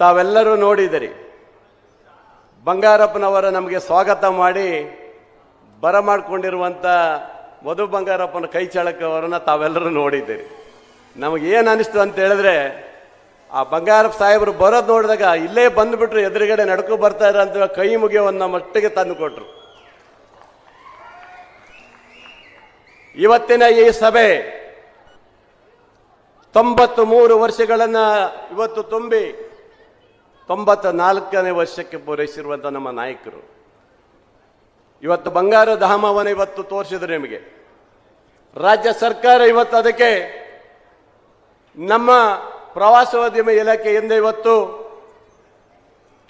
ತಾವೆಲ್ಲರೂ ನೋಡಿದಿರಿ. ಬಂಗಾರಪ್ಪನವರ ನಮಗೆ ಸ್ವಾಗತ ಮಾಡಿ ಬರಮಾಡಿಕೊಂಡಿರುವಂಥ ಮಧು ಬಂಗಾರಪ್ಪನ ಕೈ ಚಳಕವರನ್ನು ತಾವೆಲ್ಲರೂ ನೋಡಿದ್ದೀರಿ ನಮಗೇನು ಅನಿಸ್ತು ಅಂತ ಹೇಳಿದ್ರೆ, ಆ ಬಂಗಾರಪ್ಪ ಸಾಹೇಬರು ಬರೋದು ನೋಡಿದಾಗ ಇಲ್ಲೇ ಬಂದುಬಿಟ್ರು, ಎದುರುಗಡೆ ನಡ್ಕೊ ಬರ್ತಾರೆ ಅಂತ ಕೈ ಮುಗಿಯವನ್ನ ಮಟ್ಟಿಗೆ ತಂದು ಕೊಟ್ರು ಇವತ್ತಿನ ಈ ಸಭೆ ತೊಂಬತ್ತು ಮೂರು ವರ್ಷಗಳನ್ನು ಇವತ್ತು ತುಂಬಿ ತೊಂಬತ್ತ ನಾಲ್ಕನೇ ವರ್ಷಕ್ಕೆ ಪೂರೈಸಿರುವಂಥ ನಮ್ಮ ನಾಯಕರು. ಇವತ್ತು ಬಂಗಾರ ಧಾಮವನ್ನು ಇವತ್ತು ತೋರಿಸಿದ್ರು ನಿಮಗೆ. ರಾಜ್ಯ ಸರ್ಕಾರ ಇವತ್ತು ಅದಕ್ಕೆ ನಮ್ಮ ಪ್ರವಾಸೋದ್ಯಮ ಇಲಾಖೆಯಿಂದ ಇವತ್ತು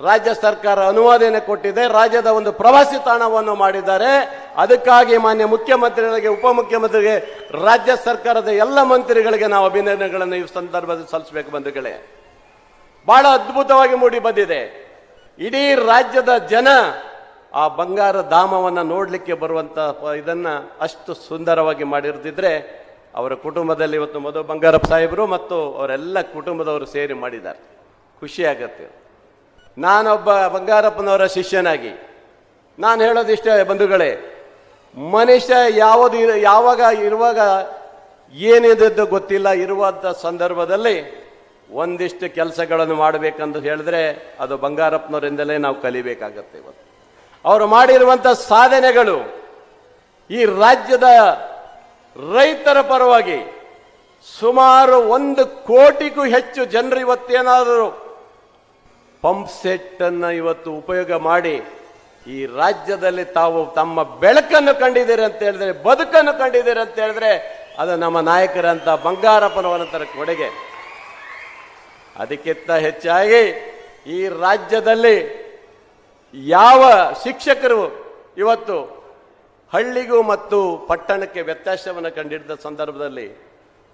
ರಾಜ್ಯ ಸರ್ಕಾರ ಅನುವಾದನೆ ಕೊಟ್ಟಿದೆ. ರಾಜ್ಯದ ಒಂದು ಪ್ರವಾಸಿ ತಾಣವನ್ನು ಮಾಡಿದ್ದಾರೆ. ಅದಕ್ಕಾಗಿ ಮಾನ್ಯ ಮುಖ್ಯಮಂತ್ರಿಗಳಿಗೆ, ಉಪಮುಖ್ಯಮಂತ್ರಿಗೆ, ರಾಜ್ಯ ಸರ್ಕಾರದ ಎಲ್ಲ ಮಂತ್ರಿಗಳಿಗೆ ನಾವು ಅಭಿನಂದನೆಗಳನ್ನು ಈ ಸಂದರ್ಭದಲ್ಲಿ ಸಲ್ಲಿಸಬೇಕು ಬಂಧುಗಳೇ. ಬಹಳ ಅದ್ಭುತವಾಗಿ ಮೂಡಿ ಬಂದಿದೆ. ಇಡೀ ರಾಜ್ಯದ ಜನ ಆ ಬಂಗಾರ ಧಾಮವನ್ನು ನೋಡಲಿಕ್ಕೆ ಬರುವಂತ ಇದನ್ನ ಅಷ್ಟು ಸುಂದರವಾಗಿ ಮಾಡಿರ್ದಿದ್ರೆ ಅವರ ಕುಟುಂಬದಲ್ಲಿ ಇವತ್ತು ಮಧು ಬಂಗಾರಪ್ಪ ಸಾಹೇಬರು ಮತ್ತು ಅವರೆಲ್ಲ ಕುಟುಂಬದವರು ಸೇರಿ ಮಾಡಿದ್ದಾರೆ. ಖುಷಿ ಆಗತ್ತೆ. ನಾನೊಬ್ಬ ಬಂಗಾರಪ್ಪನವರ ಶಿಷ್ಯನಾಗಿ. ನಾನು ಹೇಳೋದಿಷ್ಟೇ ಬಂಧುಗಳೇ, ಮನುಷ್ಯ ಯಾವುದು ಯಾವಾಗ ಇರುವಾಗ ಏನಿದ್ದು ಗೊತ್ತಿಲ್ಲ. ಇರುವಂಥ ಸಂದರ್ಭದಲ್ಲಿ ಒಂದಿಷ್ಟು ಕೆಲಸಗಳನ್ನು ಮಾಡಬೇಕಂತ ಹೇಳಿದ್ರೆ ಅದು ಬಂಗಾರಪ್ಪನವರಿಂದಲೇ ನಾವು ಕಲಿಬೇಕಾಗತ್ತೆ ಇವತ್ತು. ಅವರು ಮಾಡಿರುವಂಥ ಸಾಧನೆಗಳು ಈ ರಾಜ್ಯದ ರೈತರ ಪರವಾಗಿ ಸುಮಾರು ಒಂದು ಕೋಟಿಗೂ ಹೆಚ್ಚು ಜನರು ಇವತ್ತೇನಾದರೂ ಪಂಪ್ ಸೆಟ್ ಅನ್ನ ಇವತ್ತು ಉಪಯೋಗ ಮಾಡಿ ಈ ರಾಜ್ಯದಲ್ಲಿ ತಾವು ತಮ್ಮ ಬೆಳಕನ್ನು ಕಂಡಿದ್ದೀರಿ ಅಂತ ಹೇಳಿದ್ರೆ, ಬದುಕನ್ನು ಕಂಡಿದ್ದೀರಿ ಅಂತ ಹೇಳಿದ್ರೆ, ಅದು ನಮ್ಮ ನಾಯಕರಂತ ಬಂಗಾರಪ್ಪನವರಂತರ ಕೊಡುಗೆ. ಅದಕ್ಕಿಂತ ಹೆಚ್ಚಾಗಿ ಈ ರಾಜ್ಯದಲ್ಲಿ ಯಾವ ಶಿಕ್ಷಕರು ಇವತ್ತು ಹಳ್ಳಿಗೂ ಮತ್ತು ಪಟ್ಟಣಕ್ಕೆ ವ್ಯತ್ಯಾಸವನ್ನು ಕಂಡಿಡಿದ ಸಂದರ್ಭದಲ್ಲಿ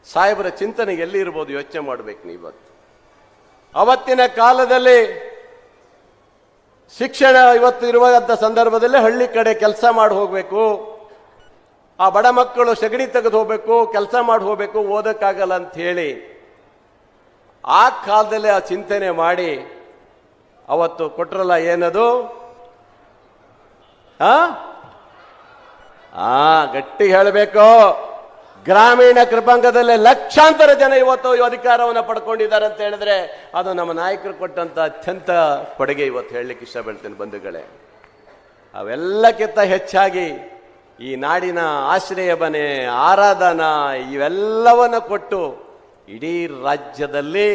ಸಾಹೇಬರ ಚಿಂತನೆ ಎಲ್ಲಿ ಇರ್ಬೋದು ಯೋಚನೆ ಮಾಡಬೇಕು ನೀವು ಇವತ್ತು? ಅವತ್ತಿನ ಕಾಲದಲ್ಲಿ ಶಿಕ್ಷಣ ಇವತ್ತು ಇರುವಂಥ ಸಂದರ್ಭದಲ್ಲಿ ಹಳ್ಳಿ ಕಡೆ ಕೆಲಸ ಮಾಡಿ ಹೋಗಬೇಕು. ಆ ಬಡ ಮಕ್ಕಳು ಸಗಣಿ ತೆಗೆದು ಹೋಗಬೇಕು, ಕೆಲಸ ಮಾಡಿ ಹೋಗಬೇಕು, ಓದೋಕ್ಕಾಗಲ್ಲ ಅಂತ ಹೇಳಿ ಆ ಕಾಲದಲ್ಲಿ ಆ ಚಿಂತನೆ ಮಾಡಿ ಅವತ್ತು ಕೊಟ್ರಲ್ಲ ಏನದು? ಆ? ಗಟ್ಟಿ ಹೇಳಬೇಕು. ಗ್ರಾಮೀಣ ಕೃಪಾಂಗದಲ್ಲಿ ಲಕ್ಷಾಂತರ ಜನ ಇವತ್ತು ಅಧಿಕಾರವನ್ನು ಪಡ್ಕೊಂಡಿದ್ದಾರೆ ಅಂತ ಹೇಳಿದ್ರೆ ಅದು ನಮ್ಮ ನಾಯಕರು ಕೊಟ್ಟಂತ ಅತ್ಯಂತ ಕೊಡುಗೆ ಇವತ್ತು ಹೇಳಲಿಕ್ಕೆ ಇಷ್ಟಪಡ್ತೇನೆ ಬಂಧುಗಳೇ. ಅವೆಲ್ಲಕ್ಕಿಂತ ಹೆಚ್ಚಾಗಿ ಈ ನಾಡಿನ ಆಶ್ರಯ ಬನೆ, ಆರಾಧನಾ, ಇವೆಲ್ಲವನ್ನು ಕೊಟ್ಟು ಇಡೀ ರಾಜ್ಯದಲ್ಲಿ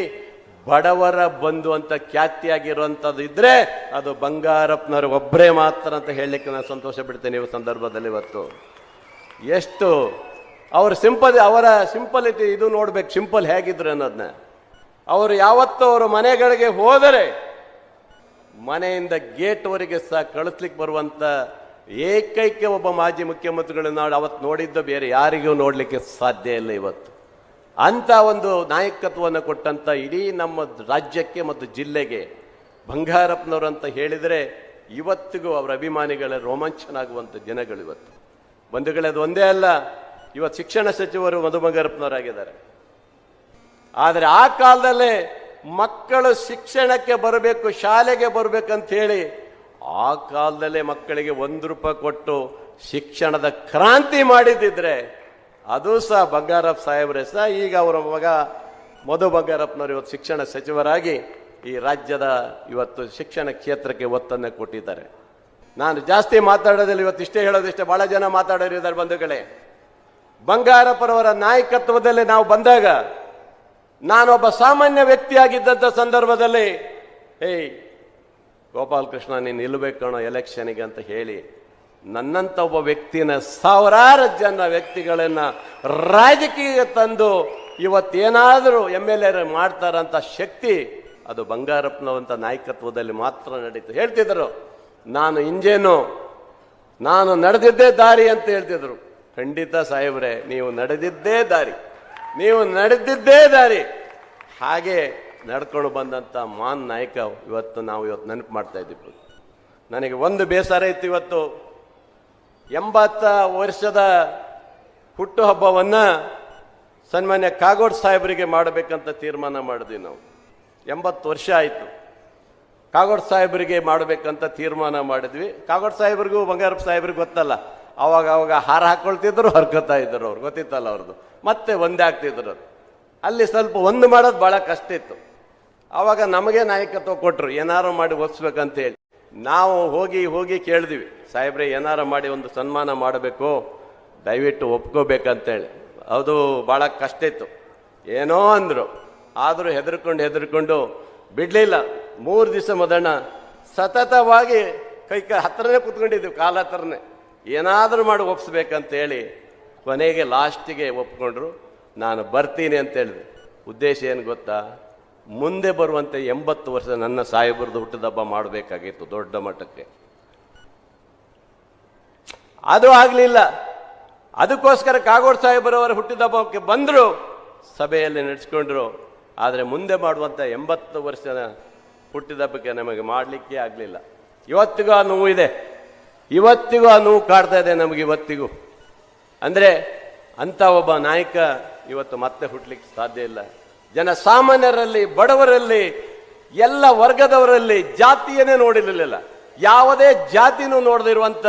ಬಡವರ ಬಂಧು ಅಂತ ಖ್ಯಾತಿಯಾಗಿರುವಂಥದ್ದು ಇದ್ರೆ ಅದು ಬಂಗಾರಪ್ಪನವರು ಒಬ್ಬರೇ ಮಾತ್ರ ಅಂತ ಹೇಳಲಿಕ್ಕೆ ನಾನು ಸಂತೋಷ ಬಿಡ್ತೇನೆ ಈ ಸಂದರ್ಭದಲ್ಲಿ ಇವತ್ತು. ಎಷ್ಟು ಅವರ ಸಿಂಪಲ್, ಅವರ ಸಿಂಪಲಿಟಿ ಇದು ನೋಡ್ಬೇಕು, ಸಿಂಪಲ್ ಹೇಗಿದ್ರು ಅನ್ನೋದನ್ನ ಅವರು ಯಾವತ್ತೂ ಅವರ ಮನೆಗಳಿಗೆ ಹೋದರೆ ಮನೆಯಿಂದ ಗೇಟ್ವರೆಗೆ ಸಹ ಕಳಿಸ್ಲಿಕ್ಕೆ ಬರುವಂಥ ಏಕೈಕ ಒಬ್ಬ ಮಾಜಿ ಮುಖ್ಯಮಂತ್ರಿಗಳನ್ನ ಅವತ್ತು ನೋಡಿದ್ದು ಬೇರೆ ಯಾರಿಗೂ ನೋಡಲಿಕ್ಕೆ ಸಾಧ್ಯ ಇಲ್ಲ ಇವತ್ತು. ಅಂತ ಒಂದು ನಾಯಕತ್ವವನ್ನು ಕೊಟ್ಟಂಥ ಇಡೀ ನಮ್ಮ ರಾಜ್ಯಕ್ಕೆ ಮತ್ತು ಜಿಲ್ಲೆಗೆ ಬಂಗಾರಪ್ಪನವರು ಅಂತ ಹೇಳಿದರೆ ಇವತ್ತಿಗೂ ಅವರ ಅಭಿಮಾನಿಗಳ ರೋಮಾಂಚನ ಆಗುವಂಥ ದಿನಗಳು ಇವತ್ತು. ಬಂಧುಗಳೇ, ಅದು ಒಂದೇ ಅಲ್ಲ, ಇವತ್ತು ಶಿಕ್ಷಣ ಸಚಿವರು ಮಧು ಬಂಗಾರಪ್ಪನವರಾಗಿದ್ದಾರೆ ಆದರೆ ಆ ಕಾಲದಲ್ಲೇ ಮಕ್ಕಳು ಶಿಕ್ಷಣಕ್ಕೆ ಬರಬೇಕು, ಶಾಲೆಗೆ ಬರಬೇಕಂತ ಹೇಳಿ ಆ ಕಾಲದಲ್ಲೇ ಮಕ್ಕಳಿಗೆ ಒಂದು ರೂಪಾಯಿ ಕೊಟ್ಟು ಶಿಕ್ಷಣದ ಕ್ರಾಂತಿ ಮಾಡಿದ್ದಿದ್ರೆ ಅದು ಸಹ ಬಂಗಾರಪ್ಪ ಸಾಹೇಬ್ರೆ ಸಹ ಈಗ ಅವರ ಮಗ ಮಧು ಬಂಗಾರಪ್ಪನವರು ಇವತ್ತು ಶಿಕ್ಷಣ ಸಚಿವರಾಗಿ ಈ ರಾಜ್ಯದ ಇವತ್ತು ಶಿಕ್ಷಣ ಕ್ಷೇತ್ರಕ್ಕೆ ಒತ್ತನ್ನು ಕೊಟ್ಟಿದ್ದಾರೆ. ನಾನು ಜಾಸ್ತಿ ಮಾತಾಡೋದಿಲ್ಲ, ಇವತ್ತು ಇಷ್ಟೇ ಹೇಳೋದಿಷ್ಟೇ ಬಹಳ ಜನ ಮಾತಾಡೋರಿದ್ದಾರೆ ಬಂಧುಗಳೇ. ಬಂಗಾರಪ್ಪನವರ ನಾಯಕತ್ವದಲ್ಲಿ ನಾವು ಬಂದಾಗ ನಾನೊಬ್ಬ ಸಾಮಾನ್ಯ ವ್ಯಕ್ತಿಯಾಗಿದ್ದಂಥ ಸಂದರ್ಭದಲ್ಲಿ, ಏಯ್, ಗೋಪಾಲಕೃಷ್ಣ, ನೀನು ನಿಲ್ಲಬೇಕು ಕಣೋ ಎಲೆಕ್ಷನ್ಗೆ ಅಂತ ಹೇಳಿ ನನ್ನಂತ ಒಬ್ಬ ವ್ಯಕ್ತಿನ ಸಾವಿರಾರು ಜನ ವ್ಯಕ್ತಿಗಳನ್ನ ರಾಜಕೀಯ ತಂದು ಇವತ್ತೇನಾದರೂ ಎಂ ಎಲ್ ಎ ಮಾಡ್ತಾರಂಥ ಶಕ್ತಿ ಅದು ಬಂಗಾರಪ್ಪನವಂತ ನಾಯಕತ್ವದಲ್ಲಿ ಮಾತ್ರ ನಡೀತು. ಹೇಳ್ತಿದ್ರು, ನಾನು ಇಂಜೇನು ನಾನು ನಡೆದಿದ್ದೇ ದಾರಿ ಅಂತ ಹೇಳ್ತಿದ್ರು. ಖಂಡಿತ ಸಾಹೇಬ್ರೆ, ನೀವು ನಡೆದಿದ್ದೇ ದಾರಿ, ನೀವು ನಡೆದಿದ್ದೇ ದಾರಿ. ಹಾಗೆ ನಡ್ಕೊಂಡು ಬಂದಂಥ ಮಾನ್ ನಾಯಕ ಇವತ್ತು ನಾವು ಇವತ್ತು ನೆನಪು ಮಾಡ್ತಾ ಇದ್ದೀವಿ. ನನಗೆ ಒಂದು ಬೇಸರ ಇತ್ತು ಇವತ್ತು. ಎಂಬತ್ತ ವರ್ಷದ ಹುಟ್ಟುಹಬ್ಬವನ್ನು ಸನ್ಮಾನ್ಯ ಕಾಗೋಡ್ ಸಾಹೇಬರಿಗೆ ಮಾಡಬೇಕಂತ ತೀರ್ಮಾನ ಮಾಡಿದ್ವಿ ನಾವು. ಎಂಬತ್ತು ವರ್ಷ ಆಯಿತು. ಕಾಗೋಡ್ ಸಾಹೇಬರಿಗೆ ಮಾಡಬೇಕಂತ ತೀರ್ಮಾನ ಮಾಡಿದ್ವಿ. ಕಾಗೋಡ್ ಸಾಹೇಬ್ರಿಗೂ ಬಂಗಾರಪ್ಪ ಸಾಹೇಬ್ರಿಗೆ ಗೊತ್ತಲ್ಲ. ಅವಾಗ ಅವಾಗ ಹಾರ ಹಾಕ್ಕೊಳ್ತಿದ್ರು ಹರ್ಕೋತಾ ಇದ್ರು ಅವ್ರು. ಗೊತ್ತಿತ್ತಲ್ಲ ಅವ್ರದ್ದು ಮತ್ತೆ ಒಂದೇ ಆಗ್ತಿದ್ರು. ಅಲ್ಲಿ ಸ್ವಲ್ಪ ಒಂದು ಮಾಡೋದು ಭಾಳ ಕಷ್ಟ ಇತ್ತು. ಆವಾಗ ನಮಗೆ ನಾಯಕತ್ವ ಕೊಟ್ಟರು ಏನಾರು ಮಾಡಿ ಒಪ್ಸ್ಬೇಕಂತ ಹೇಳಿ. ನಾವು ಹೋಗಿ ಹೋಗಿ ಕೇಳಿದ್ವಿ, ಸಾಹೇಬ್ರೆ, ಏನಾರ ಮಾಡಿ ಒಂದು ಸನ್ಮಾನ ಮಾಡಬೇಕು, ದಯವಿಟ್ಟು ಒಪ್ಕೋಬೇಕಂತೇಳಿ. ಅದು ಭಾಳ ಕಷ್ಟ ಇತ್ತು. ಏನೋ ಅಂದರು. ಆದರೂ ಹೆದರ್ಕೊಂಡು ಹೆದರ್ಕೊಂಡು ಬಿಡಲಿಲ್ಲ. ಮೂರು ದಿವಸ ಮದಣ್ಣ ಸತತವಾಗಿ ಕೈ ಕ, ಹತ್ರನೇ ಕೂತ್ಕೊಂಡಿದ್ವಿ, ಕಾಲ ಹತ್ರನೇ. ಏನಾದರೂ ಮಾಡಿ ಒಪ್ಸ್ಬೇಕಂತೇಳಿ ಕೊನೆಗೆ ಲಾಸ್ಟಿಗೆ ಒಪ್ಕೊಂಡ್ರು. ನಾನು ಬರ್ತೀನಿ ಅಂತ ಹೇಳಿದೆ ಉದ್ದೇಶ ಏನು ಗೊತ್ತಾ? ಮುಂದೆ ಬರುವಂತೆ ಎಂಬತ್ತು ವರ್ಷ ನನ್ನ ಸಾಹೇಬರದು ಹುಟ್ಟಿದಬ್ಬ ಮಾಡಬೇಕಾಗಿತ್ತು ದೊಡ್ಡ ಮಟ್ಟಕ್ಕೆ. ಅದು ಆಗಲಿಲ್ಲ. ಅದಕ್ಕೋಸ್ಕರ ಕಾಗೋಡ್ ಸಾಹೇಬರವರ ಹುಟ್ಟಿದಬ್ಬಕ್ಕೆ ಬಂದರು, ಸಭೆಯಲ್ಲಿ ನಡೆಸ್ಕೊಂಡ್ರು. ಆದರೆ ಮುಂದೆ ಮಾಡುವಂಥ ಎಂಬತ್ತು ವರ್ಷದ ಹುಟ್ಟಿದಬ್ಬಕ್ಕೆ ನಮಗೆ ಮಾಡಲಿಕ್ಕೆ ಆಗಲಿಲ್ಲ. ಇವತ್ತಿಗೂ ಆ ನೋವು ಇದೆ. ಇವತ್ತಿಗೂ ಆ ನೋವು ಕಾಡ್ತಾ ಇದೆ ನಮಗೆ ಇವತ್ತಿಗೂ. ಅಂದರೆ ಅಂಥ ಒಬ್ಬ ನಾಯಕ ಇವತ್ತು ಮತ್ತೆ ಹುಟ್ಟಲಿಕ್ಕೆ ಸಾಧ್ಯ ಇಲ್ಲ. ಜನ ಸಾಮಾನ್ಯರಲ್ಲಿ ಬಡವರಲ್ಲಿ, ಎಲ್ಲ ವರ್ಗದವರಲ್ಲಿ ಜಾತಿಯನ್ನೇ ನೋಡಿರಲಿಲ್ಲ. ಯಾವುದೇ ಜಾತಿನೂ ನೋಡದಿರುವಂಥ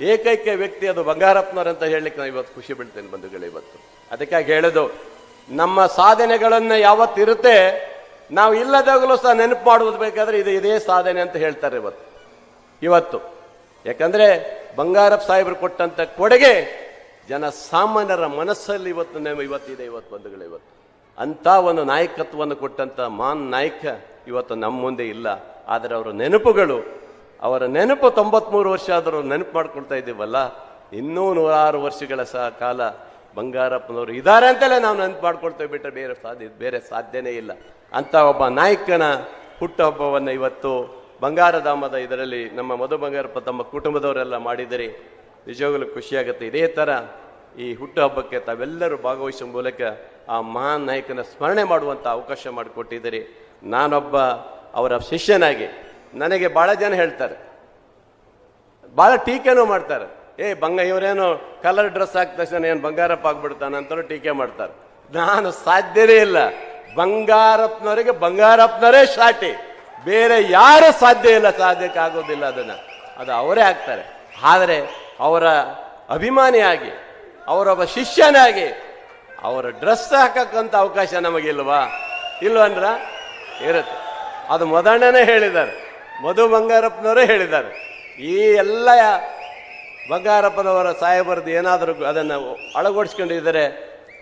ಏಕೈಕ ವ್ಯಕ್ತಿ ಅದು ಬಂಗಾರಪ್ಪನವರಂತ ಹೇಳಲಿಕ್ಕೆ ನಾನು ಇವತ್ತು ಖುಷಿ ಬೀಳ್ತೇನೆ ಬಂಧುಗಳು ಇವತ್ತು. ಅದಕ್ಕಾಗಿ ಹೇಳೋದು, ನಮ್ಮ ಸಾಧನೆಗಳನ್ನು ಯಾವತ್ತಿರುತ್ತೆ ನಾವು ಇಲ್ಲದಾಗಲೂ ಸಹ ನೆನಪು ಮಾಡುವುದು ಬೇಕಾದ್ರೆ ಇದು ಇದೇ ಸಾಧನೆ ಅಂತ ಹೇಳ್ತಾರೆ ಇವತ್ತು. ಇವತ್ತು. ಯಾಕಂದ್ರೆ ಬಂಗಾರಪ್ಪ ಸಾಹೇಬರು ಕೊಟ್ಟಂತ ಕೊಡುಗೆ ಜನ ಸಾಮಾನ್ಯರ ಮನಸ್ಸಲ್ಲಿ ಇವತ್ತು ಇವತ್ತಿದೆ ಇವತ್ತು ಬಂಧುಗಳು ಇವತ್ತು. ಅಂತ ಒಂದು ನಾಯಕತ್ವವನ್ನು ಕೊಟ್ಟಂಥ ಮಾನ್ ನಾಯಕ ಇವತ್ತು ನಮ್ಮ ಮುಂದೆ ಇಲ್ಲ. ಆದರೆ ಅವರ ನೆನಪುಗಳು, ಅವರ ನೆನಪು ತೊಂಬತ್ಮೂರು ವರ್ಷ ಆದರೂ ನೆನಪು ಮಾಡ್ಕೊಳ್ತಾ ಇದ್ದೀವಲ್ಲ, ಇನ್ನೂ ನೂರಾರು ವರ್ಷಗಳ ಸಹ ಕಾಲ ಬಂಗಾರಪ್ಪನವರು ಇದ್ದಾರೆ ಅಂತಲೇ ನಾವು ನೆನಪು ಮಾಡ್ಕೊಳ್ತೇವೆ ಬಿಟ್ಟರೆ ಬೇರೆ ಸಾಧ್ಯ, ಬೇರೆ ಸಾಧ್ಯನೇ ಇಲ್ಲ. ಅಂತ ಒಬ್ಬ ನಾಯಕನ ಹುಟ್ಟುಹಬ್ಬವನ್ನು ಇವತ್ತು ಬಂಗಾರಧಾಮದ ಇದರಲ್ಲಿ ನಮ್ಮ ಮಧು ಬಂಗಾರಪ್ಪ ತಮ್ಮ ಕುಟುಂಬದವರೆಲ್ಲ ಮಾಡಿದರೆ ನಿಜವಾಗಲೂ ಖುಷಿಯಾಗುತ್ತೆ. ಇದೇ ಥರ ಈ ಹುಟ್ಟುಹಬ್ಬಕ್ಕೆ ತಾವೆಲ್ಲರೂ ಭಾಗವಹಿಸುವ ಮೂಲಕ ಆ ಮಹಾನ್ ನಾಯಕನ ಸ್ಮರಣೆ ಮಾಡುವಂಥ ಅವಕಾಶ ಮಾಡಿಕೊಟ್ಟಿದ್ದೀರಿ. ನಾನೊಬ್ಬ ಅವರ ಶಿಷ್ಯನಾಗಿ ನನಗೆ ಭಾಳ ಜನ ಹೇಳ್ತಾರೆ. ಭಾಳ ಟೀಕೆನೂ ಮಾಡ್ತಾರೆ. ಏ ಬಂಗ, ಇವರೇನು ಕಲರ್ ಡ್ರೆಸ್ ಹಾಕಿದ ತಕ್ಷಣ ಏನು ಬಂಗಾರಪ್ಪ ಆಗ್ಬಿಡ್ತಾನೆ ಅಂತಲೂ ಟೀಕೆ ಮಾಡ್ತಾರೆ. ನಾನು ಸಾಧ್ಯವೇ ಇಲ್ಲ. ಬಂಗಾರಪ್ಪನವರಿಗೆ ಬಂಗಾರಪ್ಪನವರೇ ಶಾಟಿ ಬೇರೆ ಯಾರು ಸಾಧ್ಯ ಇಲ್ಲ, ಸಾಧ್ಯಕ್ಕೆ ಆಗೋದಿಲ್ಲ ಅದನ್ನು. ಅದು ಅವರೇ ಆಗ್ತಾರೆ. ಆದರೆ ಅವರ ಅಭಿಮಾನಿಯಾಗಿ, ಅವರೊಬ್ಬ ಶಿಷ್ಯನಾಗಿ ಅವರ ಡ್ರೆಸ್ ಹಾಕಕ್ಕಂಥ ಅವಕಾಶ ನಮಗಿಲ್ವಾ? ಇಲ್ವನ್ರ ಇರುತ್ತೆ. ಅದು ಮೊದಲನೇ ಹೇಳಿದ್ದಾರೆ. ಮಧು ಬಂಗಾರಪ್ಪನವರೇ ಹೇಳಿದ್ದಾರೆ. ಈ ಎಲ್ಲ ಬಂಗಾರಪ್ಪನವರ ಸಾಹೇಬರದ್ದು ಏನಾದರೂ ಅದನ್ನು ಅಳಗೊಡಿಸ್ಕೊಂಡಿದ್ದರೆ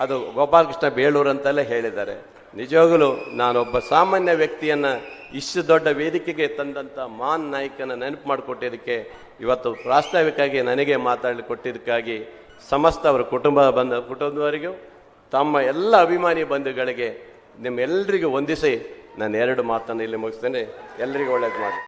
ಅದು ಗೋಪಾಲಕೃಷ್ಣ ಬೇಳೂರು ಅಂತಲೇ ಹೇಳಿದ್ದಾರೆ. ನಿಜವಾಗಲೂ ನಾನೊಬ್ಬ ಸಾಮಾನ್ಯ ವ್ಯಕ್ತಿಯನ್ನು ಇಷ್ಟು ದೊಡ್ಡ ವೇದಿಕೆಗೆ ತಂದಂಥ ಮಾನ್ ನಾಯಕನ ನೆನಪು ಮಾಡಿಕೊಟ್ಟಿದ್ದಕ್ಕೆ ಇವತ್ತು ಪ್ರಾಸ್ತಾವಿಕವಾಗಿ ನನಗೆ ಮಾತಾಡಲಿ ಕೊಟ್ಟಿದ್ದಕ್ಕಾಗಿ ಸಮಸ್ತ ಅವರ ಕುಟುಂಬ ಬಂದ ಕುಟುಂಬದವರಿಗೂ ತಮ್ಮ ಎಲ್ಲ ಅಭಿಮಾನಿ ಬಂಧುಗಳಿಗೆ ನಿಮ್ಮೆಲ್ಲರಿಗೂ ವಂದಿಸಿ ನಾನು ಎರಡು ಮಾತನ್ನು ಇಲ್ಲಿ ಮುಗಿಸ್ತೇನೆ. ಎಲ್ಲರಿಗೂ ಒಳ್ಳೇದು ಮಾಡಿ